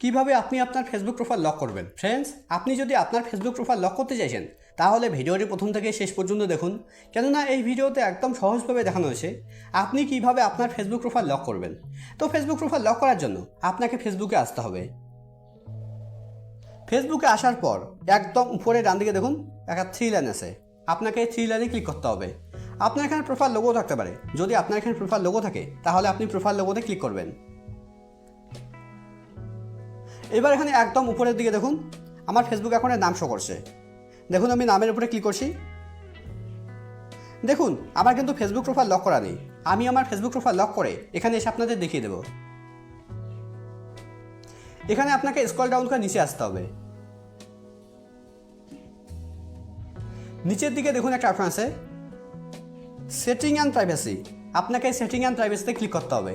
কীভাবে আপনি আপনার ফেসবুক প্রোফাইল লক করবেন? ফ্রেন্ডস আপনি যদি আপনার ফেসবুক প্রোফাইল লক করতে চাইছেন, তাহলে ভিডিওটি প্রথম থেকে শেষ পর্যন্ত দেখুন। কেননা এই ভিডিওতে একদম সহজভাবে দেখানো হয়েছে আপনি কীভাবে আপনার ফেসবুক প্রোফাইল লক করবেন। তো ফেসবুক প্রোফাইল লক করার জন্য আপনাকে ফেসবুকে আসতে হবে। ফেসবুকে আসার পর একদম উপরে ডান দিকে দেখুন, একটা থ্রি লাইন আছে। আপনাকে থ্রি লাইনে ক্লিক করতে হবে। আপনার এখানে প্রোফাইল লোগো থাকতে পারে। যদি আপনার এখানে প্রোফাইল লোগো থাকে, তাহলে আপনি প্রোফাইল লোগোতে ক্লিক করবেন। এবার এখানে একদম উপরের দিকে দেখুন, আমার ফেসবুক অ্যাকাউন্টের নাম শো করছে। দেখুন আমি নামের উপরে ক্লিক করছি। দেখুন, আমার কিন্তু ফেসবুক প্রোফাইল লক করা নেই। আমি আমার ফেসবুক প্রোফাইল লক করে এখানে এসে আপনাদের দেখিয়ে দেবো। এখানে আপনাকে স্ক্রল ডাউন করে নিচে আসতে হবে। নিচের দিকে দেখুন একটা অপশন আছে। সেটিং অ্যান্ড প্রাইভেসি আপনাকে সেটিং অ্যান্ড প্রাইভেসিতে ক্লিক করতে হবে।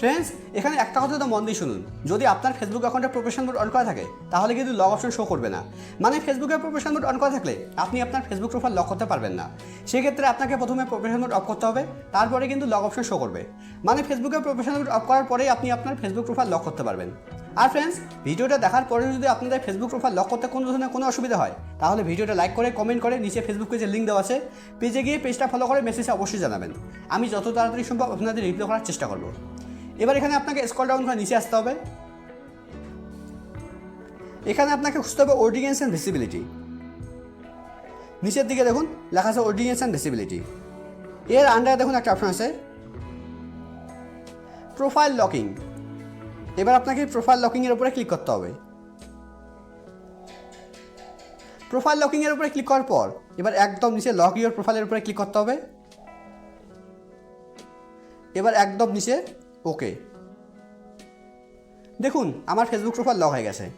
ফ্রেন্ডস এখানে একটা কথা তো মন দিয়ে শুনুন। যদি আপনার ফেসবুক অ্যাকাউন্টে প্রফেশন মোড অন করা থাকে, তাহলে কিন্তু লগ অপশন শো করবে না। মানে ফেসবুকে প্রফেশন মোড অন করা থাকলে, আপনি আপনার ফেসবুক প্রোফাইল লক করতে পারবেন না। সেক্ষেত্রে আপনাকে প্রথমে প্রফেশন মোড অফ করতে হবে, তারপরে কিন্তু লগ অপশন শো করবে। মানে ফেসবুকের প্রফেশন মোড অফ করার পরেই আপনি আপনার ফেসবুক প্রোফাইল লক করতে পারবেন। আর ফ্রেন্ডস ভিডিওটা দেখার পরে যদি আপনাদের ফেসবুক প্রোফাইল লক করতে কোনো ধরনের কোনো অসুবিধা হয়, তাহলে ভিডিওটা লাইক করে কমেন্ট করে নিচে ফেসবুক পেজের লিঙ্ক দেওয়া আছে। পেজে গিয়ে পেজটা ফলো করে মেসেজে অবশ্যই জানাবেন। আমি যত তাড়াতাড়ি সম্ভব আপনাদের রিপ্লাই করার চেষ্টা করব। এবার এখানে আপনাকে স্কল ডাউন করে নিচে আসতে হবে। এখানে আপনাকে খুঁজতে হবে অডিয়েন্স অ্যান্ড ভিসিবিলিটি নিচের দিকে দেখুন, লেখা আছে অডিয়েন্স অ্যান্ড ভিসিবিলিটি এর আন্ডারে দেখুন একটা অপশন আছে প্রোফাইল লকিং এবার আপনাকে প্রোফাইল লকিংয়ের উপরে ক্লিক করতে হবে। প্রোফাইল লকিংয়ের উপরে ক্লিক করার পর, এবার একদম নিচে লক ইউর প্রোফাইলের উপরে ক্লিক করতে হবে। এবার একদম নিচে ওকে। দেখুন আমার ফেসবুক প্রোফাইল লক হয়ে গেছে।